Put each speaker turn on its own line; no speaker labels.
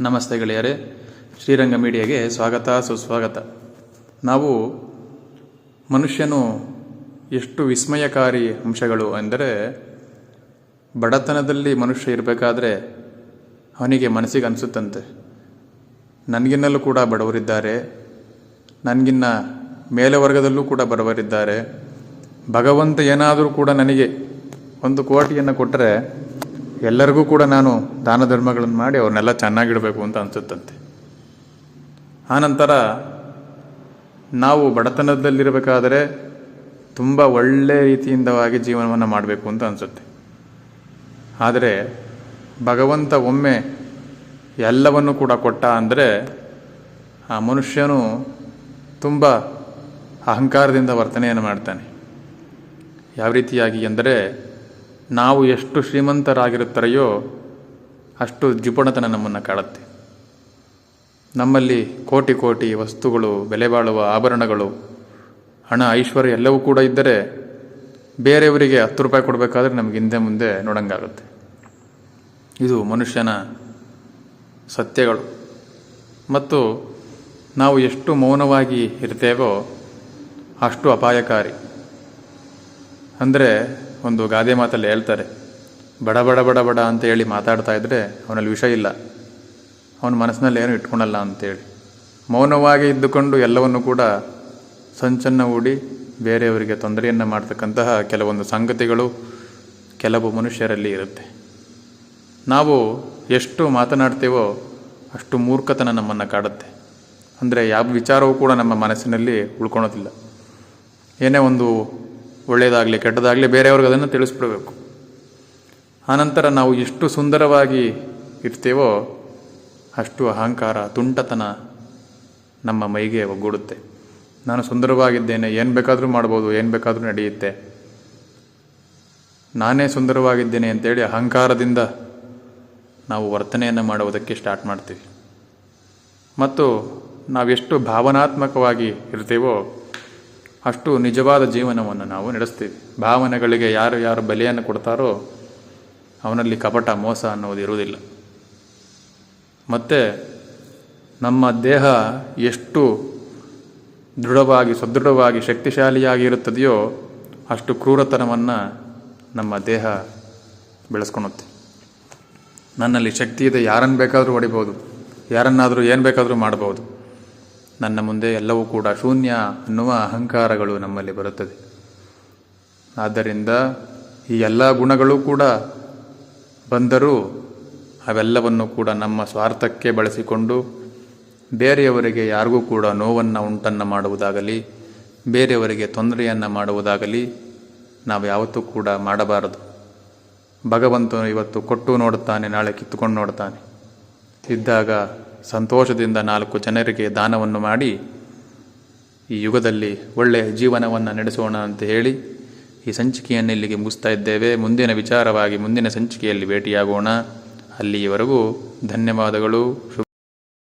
ನಮಸ್ತೆ ಗೆಳೆಯರೇ, ಶ್ರೀರಂಗ ಮೀಡಿಯಾಗೆ ಸ್ವಾಗತ, ಸುಸ್ವಾಗತ. ನಾವು ಮನುಷ್ಯನು ಎಷ್ಟು ವಿಸ್ಮಯಕಾರಿ ಅಂಶಗಳು ಎಂದರೆ ಬಡತನದಲ್ಲಿ ಮನುಷ್ಯ ಇರಬೇಕಾದ್ರೆ ಅವನಿಗೆ ಮನಸ್ಸಿಗೆ ಅನಿಸುತ್ತಂತೆ. ನನಗಿನ್ನಲ್ಲೂ ಕೂಡ ಬಡವರಿದ್ದಾರೆ, ನನಗಿನ್ನ ಮೇಲೆ ವರ್ಗದಲ್ಲೂ ಕೂಡ ಬಡವರಿದ್ದಾರೆ. ಭಗವಂತ ಏನಾದರೂ ಕೂಡ ನನಗೆ ಒಂದು ಕೋಟಿಯನ್ನು ಕೊಟ್ಟರೆ ಎಲ್ಲರಿಗೂ ಕೂಡ ನಾನು ದಾನ ಧರ್ಮಗಳನ್ನು ಮಾಡಿ ಅವ್ರನ್ನೆಲ್ಲ ಚೆನ್ನಾಗಿಡಬೇಕು ಅಂತ ಅನಿಸುತ್ತಂತೆ. ಆನಂತರ ನಾವು ಬಡತನದಲ್ಲಿರಬೇಕಾದರೆ ತುಂಬ ಒಳ್ಳೆಯ ರೀತಿಯಿಂದವಾಗಿ ಜೀವನವನ್ನು ಮಾಡಬೇಕು ಅಂತ ಅನಿಸುತ್ತೆ. ಆದರೆ ಭಗವಂತ ಒಮ್ಮೆ ಎಲ್ಲವನ್ನು ಕೂಡ ಕೊಟ್ಟ ಅಂದರೆ ಆ ಮನುಷ್ಯನು ತುಂಬ ಅಹಂಕಾರದಿಂದ ವರ್ತನೆಯನ್ನು ಮಾಡ್ತಾನೆ. ಯಾವ ರೀತಿಯಾಗಿ ಎಂದರೆ ನಾವು ಎಷ್ಟು ಶ್ರೀಮಂತರಾಗಿರುತ್ತಾರೆಯೋ ಅಷ್ಟು ಜಿಪುಣತನ ನಮ್ಮನ್ನು ಕಾಡುತ್ತೆ. ನಮ್ಮಲ್ಲಿ ಕೋಟಿ ಕೋಟಿ ವಸ್ತುಗಳು, ಬೆಲೆ ಬಾಳುವ ಆಭರಣಗಳು, ಹಣ, ಐಶ್ವರ್ಯ ಎಲ್ಲವೂ ಕೂಡ ಇದ್ದರೆ ಬೇರೆಯವರಿಗೆ ಹತ್ತು ರೂಪಾಯಿ ಕೊಡಬೇಕಾದ್ರೆ ನಮಗೆ ಹಿಂದೆ ಮುಂದೆ ನೋಡಂಗಾಗುತ್ತೆ. ಇದು ಮನುಷ್ಯನ ಸತ್ಯಗಳು. ಮತ್ತು ನಾವು ಎಷ್ಟು ಮೌನವಾಗಿ ಇರ್ತೇವೋ ಅಷ್ಟು ಅಪಾಯಕಾರಿ. ಅಂದರೆ ಒಂದು ಗಾದೆ ಮಾತಲ್ಲಿ ಹೇಳ್ತಾರೆ, ಬಡ ಬಡ ಬಡ ಬಡ ಅಂತ ಹೇಳಿ ಮಾತಾಡ್ತಾ ಇದ್ದರೆ ಅವನಲ್ಲಿ ವಿಷಯ ಇಲ್ಲ. ಅವನ ಮನಸ್ಸಿನಲ್ಲಿ ಏನೂ ಇಟ್ಕೊಳಲ್ಲ ಅಂತೇಳಿ. ಮೌನವಾಗಿ ಇದ್ದುಕೊಂಡು ಎಲ್ಲವನ್ನು ಕೂಡ ಸಂಚನ್ನು ಹೂಡಿ ಬೇರೆಯವರಿಗೆ ತೊಂದರೆಯನ್ನು ಮಾಡ್ತಕ್ಕಂತಹ ಕೆಲವೊಂದು ಸಂಗತಿಗಳು ಕೆಲವು ಮನುಷ್ಯರಲ್ಲಿ ಇರುತ್ತೆ. ನಾವು ಎಷ್ಟು ಮಾತನಾಡ್ತೇವೋ ಅಷ್ಟು ಮೂರ್ಖತನ ನಮ್ಮನ್ನು ಕಾಡುತ್ತೆ. ಅಂದರೆ ಯಾವ ವಿಚಾರವೂ ಕೂಡ ನಮ್ಮ ಮನಸ್ಸಿನಲ್ಲಿ ಉಳ್ಕೊಳೋದಿಲ್ಲ. ಏನೇ ಒಂದು ಒಳ್ಳೆಯದಾಗಲಿ ಕೆಟ್ಟದಾಗಲಿ ಬೇರೆಯವ್ರಿಗೆ ಅದನ್ನು ತಿಳಿಸ್ಬಿಡಬೇಕು. ಆನಂತರ ನಾವು ಎಷ್ಟು ಸುಂದರವಾಗಿ ಇರ್ತೀವೋ ಅಷ್ಟು ಅಹಂಕಾರ, ತುಂಟತನ ನಮ್ಮ ಮೈಗೆ ಒಗ್ಗೂಡುತ್ತೆ. ನಾನು ಸುಂದರವಾಗಿದ್ದೇನೆ, ಏನು ಬೇಕಾದರೂ ಮಾಡ್ಬೋದು, ಏನು ಬೇಕಾದರೂ ನಡೆಯುತ್ತೆ. ನಾನೇ ಸುಂದರವಾಗಿದ್ದೇನೆ ಅಂತೇಳಿ ಅಹಂಕಾರದಿಂದ ನಾವು ವರ್ತನೆಯನ್ನು ಮಾಡುವುದಕ್ಕೆ ಸ್ಟಾರ್ಟ್ ಮಾಡ್ತೀವಿ. ಮತ್ತು ನಾವೆಷ್ಟು ಭಾವನಾತ್ಮಕವಾಗಿ ಇರ್ತೀವೋ ಅಷ್ಟು ನಿಜವಾದ ಜೀವನವನ್ನು ನಾವು ನಡೆಸ್ತೀವಿ. ಭಾವನೆಗಳಿಗೆ ಯಾರು ಯಾರು ಬೆಲೆಯನ್ನು ಕೊಡ್ತಾರೋ ಅವನಲ್ಲಿ ಕಪಟ, ಮೋಸ ಅನ್ನೋದು ಇರುವುದಿಲ್ಲ. ಮತ್ತು ನಮ್ಮ ದೇಹ ಎಷ್ಟು ದೃಢವಾಗಿ, ಸದೃಢವಾಗಿ, ಶಕ್ತಿಶಾಲಿಯಾಗಿ ಇರುತ್ತದೆಯೋ ಅಷ್ಟು ಕ್ರೂರತನವನ್ನು ನಮ್ಮ ದೇಹ ಬೆಳೆಸ್ಕೊಳುತ್ತೆ ನನ್ನಲ್ಲಿ ಶಕ್ತಿ ಇದೆ, ಯಾರನ್ನು ಬೇಕಾದರೂ ಹೊಡಿಬೋದು, ಯಾರನ್ನಾದರೂ ಏನು ಬೇಕಾದರೂ ಮಾಡ್ಬೋದು. ನನ್ನ ಮುಂದೆ ಎಲ್ಲವೂ ಕೂಡ ಶೂನ್ಯ ಅನ್ನುವ ಅಹಂಕಾರಗಳು ನಮ್ಮಲ್ಲಿ ಬರುತ್ತದೆ. ಆದ್ದರಿಂದ ಈ ಎಲ್ಲ ಗುಣಗಳು ಕೂಡ ಬಂದರೂ ಅವೆಲ್ಲವನ್ನು ಕೂಡ ನಮ್ಮ ಸ್ವಾರ್ಥಕ್ಕೆ ಬಳಸಿಕೊಂಡು ಬೇರೆಯವರಿಗೆ ಯಾರಿಗೂ ಕೂಡ ನೋವನ್ನು ಉಂಟನ್ನು ಮಾಡುವುದಾಗಲಿ, ಬೇರೆಯವರಿಗೆ ತೊಂದರೆಯನ್ನು ಮಾಡುವುದಾಗಲಿ ನಾವು ಯಾವತ್ತೂ ಕೂಡ ಮಾಡಬಾರದು. ಭಗವಂತನು ಇವತ್ತು ಕೊಟ್ಟು ನೋಡುತ್ತಾನೆ, ನಾಳೆ ಕಿತ್ತುಕೊಂಡು ನೋಡ್ತಾನೆ ಇದ್ದಾಗ ಸಂತೋಷದಿಂದ ನಾಲ್ಕು ಜನರಿಗೆ ದಾನವನ್ನು ಮಾಡಿ ಈ ಯುಗದಲ್ಲಿ ಒಳ್ಳೆಯ ಜೀವನವನ್ನು ನಡೆಸೋಣ ಅಂತ ಹೇಳಿ ಈ ಸಂಚಿಕೆಯನ್ನು ಇಲ್ಲಿಗೆ ಮುಗಿಸ್ತಾ ಇದ್ದೇವೆ. ಮುಂದಿನ ವಿಚಾರವಾಗಿ ಮುಂದಿನ ಸಂಚಿಕೆಯಲ್ಲಿ ಭೇಟಿಯಾಗೋಣ. ಅಲ್ಲಿಯವರೆಗೂ ಧನ್ಯವಾದಗಳು.